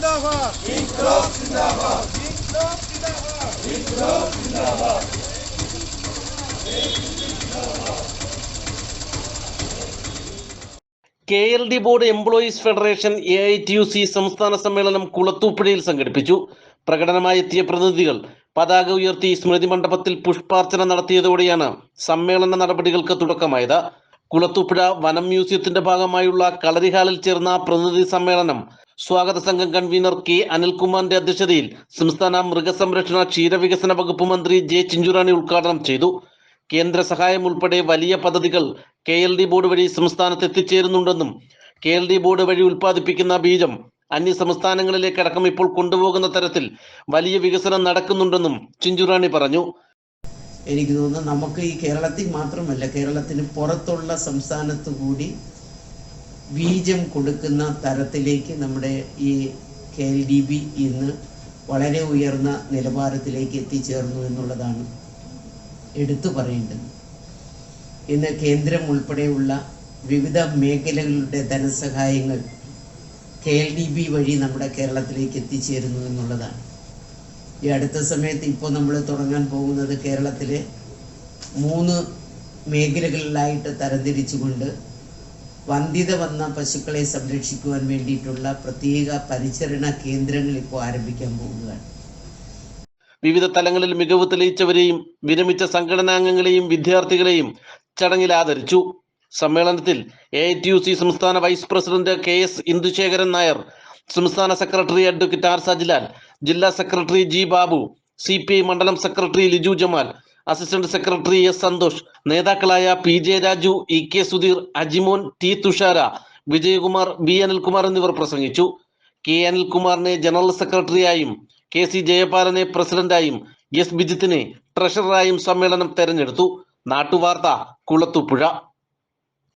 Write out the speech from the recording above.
ഇൻക്ലാബ് ജിന്ദാബാദ് സിന്ദാബാദ് ഇൻക്ലാബ് സിന്ദാബാദ് K L D board employees federation A I T U C സംസ്ഥാന സമ്മേളനം കുളത്തൂപ്പുഴയിൽ സംഘടിപ്പിച്ചു. പ്രകടനമായി എത്തിയ പ്രതിനിധികൾ പതാക ഉയർത്തി സ്മൃതി മണ്ഡപത്തിൽ പുഷ്പാർച്ചന നടത്തിയതോടെയാണ് സമ്മേളന നടപടികൾക്ക് തുടക്കമായത്. കുളത്തൂപ്പുഴ വനം മ്യൂസിയത്തിന്റെ ഭാഗമായുള്ള കളരിഹാളിൽ ചേർന്ന പ്രതിനിധി സമ്മേളനം സ്വാഗത സംഘം കൺവീനർ കെ അനിൽകുമാറിന്റെ അധ്യക്ഷതയിൽ സംസ്ഥാന മൃഗസംരക്ഷണ ക്ഷീരവികസന വകുപ്പ് മന്ത്രി ജെ ചിഞ്ചുറാണി ഉദ്ഘാടനം ചെയ്തു. കേന്ദ്ര സഹായം ഉൾപ്പെടെ വലിയ പദ്ധതികൾ കെ എൽ ഡി ബോർഡ് വഴി സംസ്ഥാനത്ത് എത്തിച്ചേരുന്നുണ്ടെന്നും കെ എൽ ഡി ബോർഡ് വഴി ഉൽപ്പാദിപ്പിക്കുന്ന ബീജം അന്യ സംസ്ഥാനങ്ങളിലേക്കടക്കം ഇപ്പോൾ കൊണ്ടുപോകുന്ന തരത്തിൽ വലിയ വികസനം നടക്കുന്നുണ്ടെന്നും ചിഞ്ചുറാണി പറഞ്ഞു. എനിക്ക് തോന്നുന്നു നമുക്ക് ഈ കേരളത്തിൽ മാത്രമല്ല കേരളത്തിന് പുറത്തുള്ള സംസ്ഥാനത്തു കൂടി ബീജം കൊടുക്കുന്ന തരത്തിലേക്ക് നമ്മുടെ ഈ കെ എൽ ഡി ബി ഇന്ന് വളരെ ഉയർന്ന നിലവാരത്തിലേക്ക് എത്തിച്ചേർന്നു എന്നുള്ളതാണ് എടുത്തു പറയേണ്ടത്. ഇന്ന് കേന്ദ്രം ഉൾപ്പെടെയുള്ള വിവിധ മേഖലകളുടെ ധനസഹായങ്ങൾ കെ എൽ ഡി ബി വഴി നമ്മുടെ കേരളത്തിലേക്ക് എത്തിച്ചേരുന്നു എന്നുള്ളതാണ്. ഈ അടുത്ത സമയത്ത് ഇപ്പോൾ നമ്മൾ തുടങ്ങാൻ പോകുന്നത് കേരളത്തിലെ മൂന്ന് മേഖലകളിലായിട്ട് തരംതിരിച്ചുകൊണ്ട് വന്ധ്യത വന്ന പശുക്കളെ സംരക്ഷിക്കുവാൻ വേണ്ടിയിട്ടുള്ള പ്രത്യേക പരിചരണ കേന്ദ്രങ്ങൾ ഇപ്പോൾ ആരംഭിക്കാൻ പോകുകയാണ് വിവിധ തലങ്ങളിൽ മികവ് തെളിയിച്ചവരെയും വിരമിച്ച സംഘടനാംഗങ്ങളെയും വിദ്യാർത്ഥികളെയും ചടങ്ങിൽ ആദരിച്ചു. സമ്മേളനത്തിൽ എ ടി യു സി സംസ്ഥാന vice president K S Indusekharan Nair സംസ്ഥാന സെക്രട്ടറി അഡ്വക്കേറ്റ് ആർ സജിലാൽ ജില്ലാ സെക്രട്ടറി ജി ബാബു സി മണ്ഡലം secretary Liju Jamal assistant secretary S Santhosh നേതാക്കളായ P J Raju E K Sudheer Ajimon T Thushara Vijayakumar B Anilkumar എന്നിവർ പ്രസംഗിച്ചു. K അനിൽകുമാറിനെ general സെക്രട്ടറിയായും K C ജയപാലനെ പ്രസിഡന്റായും എസ് ബിജിത്തിനെ ട്രഷററായും സമ്മേളനം തെരഞ്ഞെടുത്തു. നാട്ടുവാർത്ത കുളത്തുപുഴ